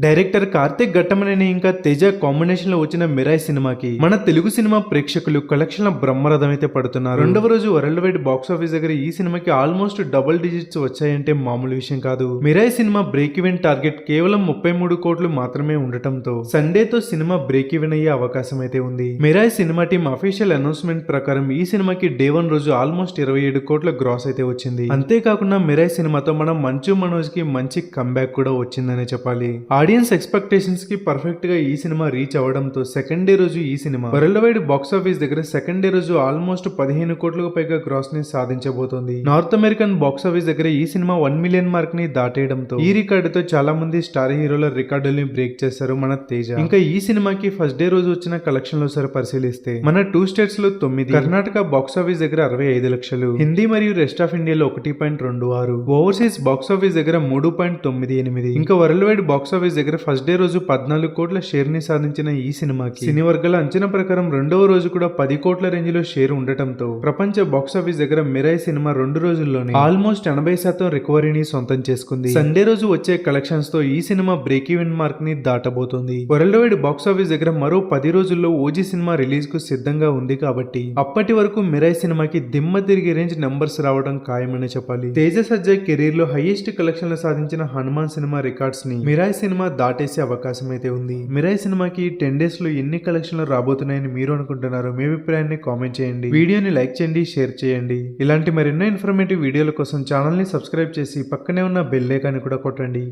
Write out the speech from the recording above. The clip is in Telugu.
డైరెక్టర్ కార్తిక్ ఘట్టమనేని ఇంకా తేజ కాంబినేషన్లో వచ్చిన మిరాయ్ సినిమాకి. మన తెలుగు సినిమా ప్రేక్షకులు కలెక్షన్ల బ్రహ్మరథం అయితే పడుతున్నారు. రెండవ రోజు వరల్డ్ వైడ్ బాక్స్ ఆఫీస్ దగ్గర ఈ సినిమాకి ఆల్మోస్ట్ డబుల్ డిజిట్స్ వచ్చాయంటే మామూలు విషయం కాదు. Mirai cinema break even target కేవలం ముప్పై మూడు కోట్లు మాత్రమే ఉండటంతో సండేతో సినిమా బ్రేక్ ఈవెన్ అయ్యే అవకాశం అయితే ఉంది. Mirai cinema team official announcement ప్రకారం ఈ సినిమాకి డే వన్ రోజు ఆల్మోస్ట్ ఇరవై ఏడు కోట్ల గ్రాస్ అయితే వచ్చింది. అంతేకాకుండా మిరాయ్ సినిమాతో మనం మంచు మనోజ్కి మంచి కంబ్యాక్ కూడా వచ్చిందనే చెప్పాలి. ఆడియన్స్ ఎక్స్పెక్టేషన్స్కి పర్ఫెక్ట్గా ఈ సినిమా రీచ్ అవ్వడంతో సెకండ్ డే రోజు ఈ cinema. World wide box office దగ్గర సెకండ్ డే రోజు ఆల్మోస్ట్ పదిహేను కోట్లకు పైగా గ్రాస్ని సాధించబోతోంది. నార్త్ అమెరికన్ బాక్స్ ఆఫీస్ దగ్గర ఈ సినిమా వన్ మిలియన్ మార్క్ని దాటేయడంతో ఈ రికార్డుతో చాలా మంది స్టార్ హీరోల రికార్డుల్ని బ్రేక్ చేశారు మన తేజ. ఇంకా ఈ సినిమాకి ఫస్ట్ డే రోజు వచ్చిన కలెక్షన్లో సరే పరిశీలిస్తే మన టూ స్టేట్స్లో తొమ్మిది కర్ణాటక బాక్స్ ఆఫీస్ దగ్గర అరవై ఐదు లక్షలు హిందీ మరియు రెస్ట్ ఆఫ్ ఇండియాలో ఒకటి పాయింట్ రెండు ఆరు ఓవర్సీస్ బాక్స్ ఆఫీస్ దగ్గర మూడు పాయింట్ తొమ్మిది ఎనిమిది ఇంకా వరల్డ్ వైడ్ బాక్స్ ఆఫీస్ దగ్గర ఫస్ట్ డే రోజు పద్నాలుగు కోట్ల షేర్ని సాధించిన ఈ సినిమాకి సినీ వర్గాల అంచనా ప్రకారం రెండవ రోజు కూడా పది కోట్ల రేంజ్లో షేర్ ఉండటంతో ప్రపంచ బాక్స్ ఆఫీస్ దగ్గర మిరాయ్ సినిమా రెండు రోజుల్లోనే ఆల్మోస్ట్ ఎనభై శాతం రికవరీని సొంతం చేసుకుంది. సండే రోజు వచ్చే కలెక్షన్స్తో ఈ సినిమా బ్రేక్ ఈవెన్ మార్క్ని దాటబోతోంది. వరల్డ్ వైడ్ బాక్స్ ఆఫీస్ దగ్గర మరో పది రోజుల్లో ఓజీ సినిమా రిలీజ్కు సిద్ధంగా ఉంది కాబట్టి అప్పటి వరకు మిరాయ్ సినిమాకి దిమ్మ తిరిగి రేంజ్ నెంబర్స్ రావడం ఖాయమని చెప్పాలి. తేజ సజ్జయ్ కెరీర్లో హైయెస్ట్ కలెక్షన్లు సాధించిన హనుమాన్ సినిమా రికార్డ్స్ని మిరాయ్ సినిమా దాటేసే అవకాశం అయితే ఉంది. మిరాయ్ సినిమాకి టెన్ డేస్లో ఎన్ని కలెక్షన్లు రాబోతున్నాయని మీరు అనుకుంటున్నారు మీ అభిప్రాయాన్ని కామెంట్ చేయండి. వీడియోని లైక్ చేయండి షేర్ చేయండి. ఇలాంటి మరెన్నో ఇన్ఫర్మేటివ్ వీడియోల కోసం ఛానల్ని సబ్స్క్రైబ్ చేసి పక్కనే ఉన్న బెల్ ఐకాన్ని కూడా కొట్టండి.